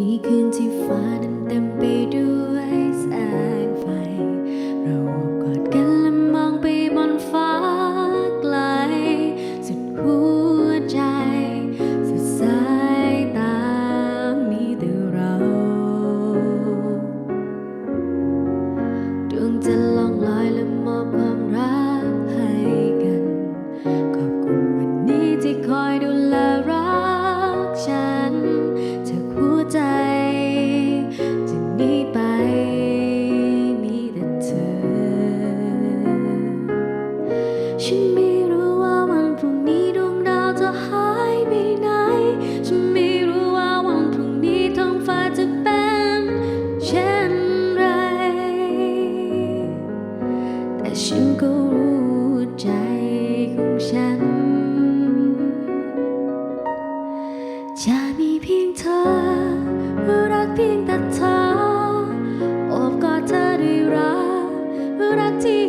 นี่คืนที่ฟ้านั้นเต็มไปด้วยแสงไฟ เราอบกอดกันและมองไปบนฟ้าไกล สุดหัวใจ สุดสายตามีแต่เราดวงจะล่อ ฉันไม่รู้ว่าวันพรุ่งนี้ดวงดาวจะหายไปไหน ฉันไม่รู้ว่าวันพรุ่งนี้ท้องฟ้าจะเป็นเช่นไร แต่ฉันก็รู้ใจของฉัน จะมีเพียงเธอ รักเพียงแต่เธอ โอบกอดเธอด้วยรักรักที่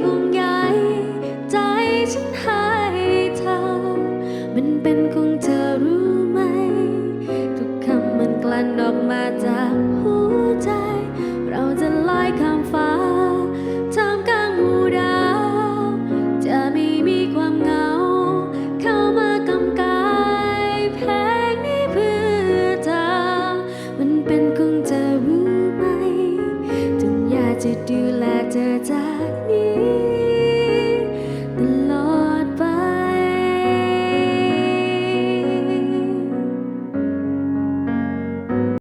ออก